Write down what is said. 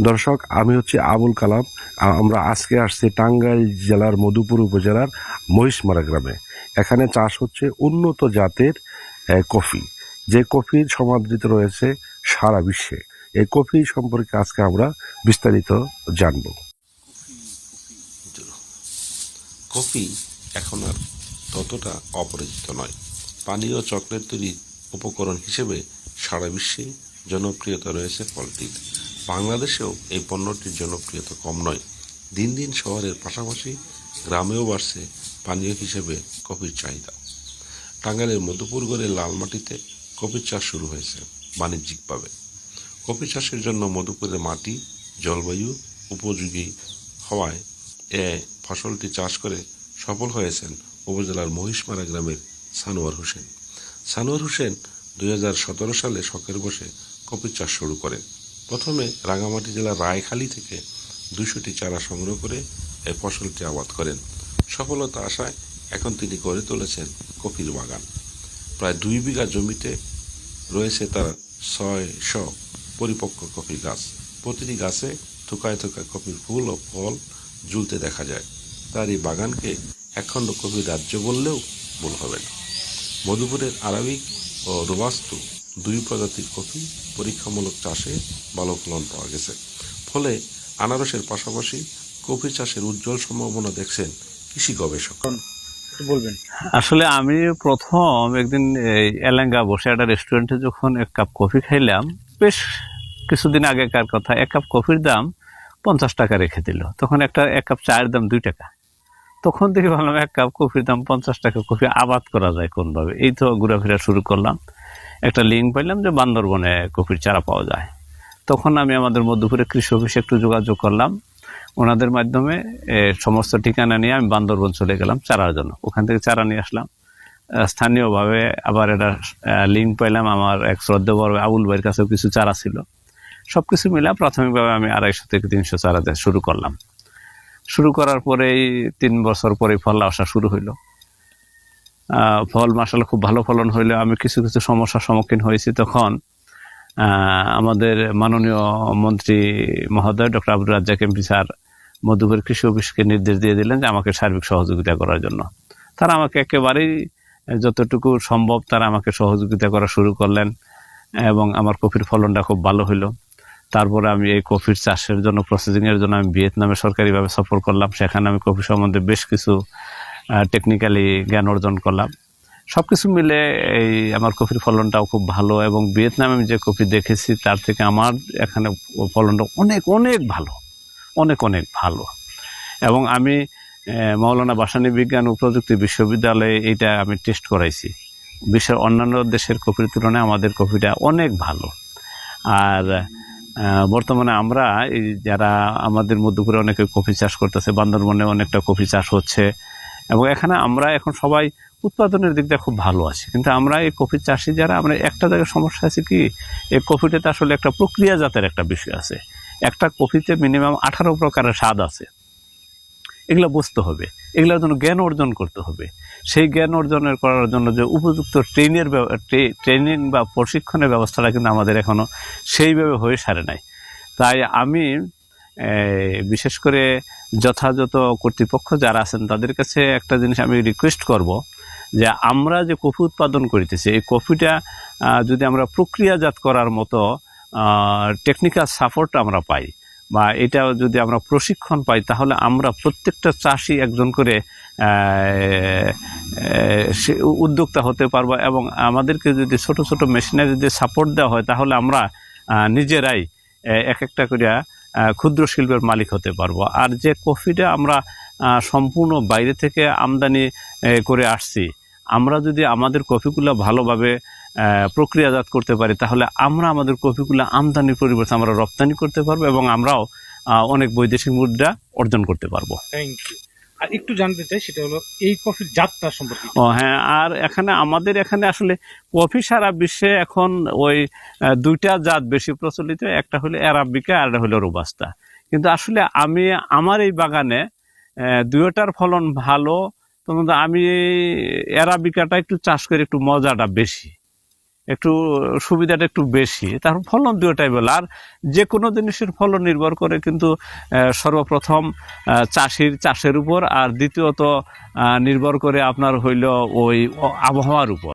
দর্শক, আমি হচ্ছে আবুল কালাম। আমরা আজকে আসছি টাঙ্গাইল জেলার মধুপুর উপজেলার মহিষমারা গ্রামে। এখানে চাষ হচ্ছে উন্নত জাতের কফি। যে কফির সমাদৃত রয়েছে সারা বিশ্বে। এই কফি সম্পর্কে আজকে আমরা বিস্তারিত জানব। কফি এখন আর ততটা অপরিচিত নয়। পানীয় চকলেট তৈরির উপকরণ হিসেবে সারা বিশ্বে জনপ্রিয়তা রয়েছে ফলটির বাংলাদেশেও এই পণ্যটির জনপ্রিয়তা কম নয়। দিন দিন শহরের পাশাপাশি গ্রামেও বাড়ছে পানীয় হিসেবে কফির চাহিদা। টাঙ্গাইলের মধুপুরগড়ের লাল মাটিতে কফির চাষ শুরু হয়েছে বাণিজ্যিকভাবে। কফি চাষের জন্য মধুপুরের মাটি, জলবায়ু উপযোগী হওয়ায় এ ফসলটি চাষ করে সফল হয়েছেন উপজেলার মহিষমারা গ্রামের সানোয়ার হোসেন। সানোয়ার হোসেন দু হাজার সতেরো সালে শখের বসে কফি চাষ শুরু করেন। প্রথমে রাঙামাটি জেলার রায়খালী থেকে দুশোটি চারা সংগ্রহ করে এই ফসলটি আবাদ করেন। সফলতা আশায় এখন তিনি গড়ে তুলেছেন কফির বাগান। প্রায় দুই বিঘা জমিতে রয়েছে তার ছয়শো পরিপক্ক কফি গাছ। প্রতিটি গাছে থোকায় থোকায় কফির ফুল ও ফল ঝুলতে দেখা যায়। তার এই বাগানকে একখণ্ড কফির রাজ্য বললেও ভুল হবে না। মধুপুরের আরাবিক ও রোবাস্তু দুই প্রজাতির কফি পরীক্ষামূলক চাষে ভালো ফলন পাওয়া গেছে। ফলে আনারসের পাশাপাশি কফি চাষের উজ্জ্বল সম্ভাবনা দেখছেন কৃষি গবেষক। বলবেন। আসলে আমি প্রথম একদিন এই এলেঙ্গা বসে একটা রেস্টুরেন্টে যখন এক কাপ কফি খাইলাম বেশ কিছুদিন আগেকার কথা এক কাপ কফির দাম পঞ্চাশ টাকা রেখে দিল। তখন একটা এক কাপ চায়ের দাম দুই টাকা। তখন থেকে ভাবলাম এক কাপ কফির দাম পঞ্চাশ টাকা কফি আবাদ করা যায় কোনভাবে? এই তো ঘোরাফেরা শুরু করলাম। একটা লিঙ্ক পাইলাম যে বান্দরবনে কফির চারা পাওয়া যায়। তখন আমি আমাদের মধ্যপুরে কৃষি অফিসে একটু যোগাযোগ করলাম। ওনাদের মাধ্যমে সমস্ত ঠিকানা নিয়ে আমি বান্দরবন চলে গেলাম চারার জন্য। ওখান থেকে চারা নিয়ে আসলাম। স্থানীয়ভাবে আবার এটা লিঙ্ক পাইলাম আমার এক শ্রদ্ধা বড় আবুল ভাইয়ের কাছেও কিছু চারা ছিল। সব কিছু মিলে প্রাথমিকভাবে আমি আড়াইশো থেকে তিনশো চারা শুরু করলাম। শুরু করার পরেই তিন বছর পরে ফল আসা শুরু হইল। ফল মাসাল খুব ভালো ফলন হইলে আমি কিছু কিছু সমস্যার সম্মুখীন হয়েছি তখন। আমাদের মাননীয় মন্ত্রী মহোদয় doctor Abul Razzak MP sir Madhupur কৃষি অফিসকে নির্দেশ দিয়ে দিলেন যে আমাকে সার্বিক সহযোগিতা করার জন্য। তারা আমাকে একেবারেই যতটুকু সম্ভব তারা আমাকে সহযোগিতা করা শুরু করলেন এবং আমার কফির ফলনটা খুব ভালো হলো তারপরে আমি এই কফির চাষের জন্য প্রসেসিংয়ের জন্য আমি ভিয়েতনামে সরকারিভাবে সফর করলাম। সেখানে আমি কফি সম্বন্ধে বেশ কিছু টেকনিক্যালি জ্ঞান অর্জন করলাম। সব কিছু মিলে এই আমার কফির ফলনটাও খুব ভালো এবং ভিয়েতনামে আমি যে কফি দেখেছি, তার থেকে আমার এখানে ফলনটা অনেক অনেক ভালো, অনেক অনেক ভালো। এবং আমি মৌলানা বাসানী বিজ্ঞান ও প্রযুক্তি বিশ্ববিদ্যালয়ে এইটা আমি টেস্ট করাইছি। বিশ্বের অন্যান্য দেশের কফির তুলনায় আমাদের কফিটা অনেক ভালো। আর বর্তমানে আমরা এই যারা আমাদের মধ্যপুরে অনেকে কফি চাষ করতেছে, বান্দরবনে অনেকটা কফি চাষ হচ্ছে এবং এখানে আমরা এখন সবাই উৎপাদনের দিক দিয়ে খুব ভালো আছি। কিন্তু আমরা এই কফি চাষি যারা, আমরা একটা জায়গায় সমস্যা আছে কি, এই কফিটাতে আসলে একটা প্রক্রিয়াজাতের একটা বিষয় আছে। একটা কফিতে মিনিমাম আঠারো প্রকারের স্বাদ আছে। এগুলো বুঝতে হবে। এগুলোর জন্য জ্ঞান অর্জন করতে হবে। সেই জ্ঞান অর্জনের করার জন্য যে উপযুক্ত ট্রেনের ট্রেনিং বা প্রশিক্ষণের ব্যবস্থাটা কিন্তু আমাদের এখনও সেইভাবে হয়ে সারে নাই। তাই আমি বিশেষ করে যথাযথ কর্তৃপক্ষ যারা আছেন, তাদের কাছে একটা জিনিস আমি রিকোয়েস্ট করব যে আমরা যে কফি উৎপাদন করিতেছি, এই কফিটা যদি আমরা প্রক্রিয়াজাত করার মতো টেকনিক্যাল সাপোর্ট আমরা পাই বা এটা যদি আমরা প্রশিক্ষণ পাই, তাহলে আমরা প্রত্যেকটা চাষি একজন করে উদ্যোক্তা হতে পারব এবং আমাদেরকে যদি ছোট ছোট মেশিনারি দিয়ে সাপোর্ট দেওয়া হয়, তাহলে আমরা নিজেরাই এক একটা করিয়া ক্ষুদ্র শিল্পের মালিক হতে পারব। আর যে কফিটা আমরা সম্পূর্ণ বাইরে থেকে আমদানি করে আসছি, আমরা যদি আমাদের কফিগুলো ভালোভাবে প্রক্রিয়াজাত করতে পারি, তাহলে আমরা আমাদের কফিগুলো আমদানির পরিবর্তে আমরা রপ্তানি করতে পারব এবং আমরাও অনেক বৈদেশিক মুদ্রা অর্জন করতে পারব। থ্যাংক ইউ আর একটু জানতে চাই, সেটা হলো এই কফির জাতটা সম্পর্কে ও হ্যাঁ আর এখানে আমাদের এখানে আসলে কফি সারা বিশ্বে এখন ওই দুইটা জাত বেশি প্রচলিত, একটা হলো অ্যারাবিকা আর একটা হলো রোবাস্তা। কিন্তু আসলে আমি, আমার এই বাগানে দুয়োটার ফলন ভালো তখন আমি অ্যারাবিকাটা একটু চাষ করে একটু মজাটা বেশি। একটু সুবিধাটা একটু বেশি। তার ফলন দুয়োটাই বল। আর যে কোনো জিনিসের ফলন নির্ভর করে কিন্তু সর্বপ্রথম চাষির, চাষের উপর, আর দ্বিতীয়ত নির্ভর করে আপনার হইল ওই আবহাওয়ার উপর।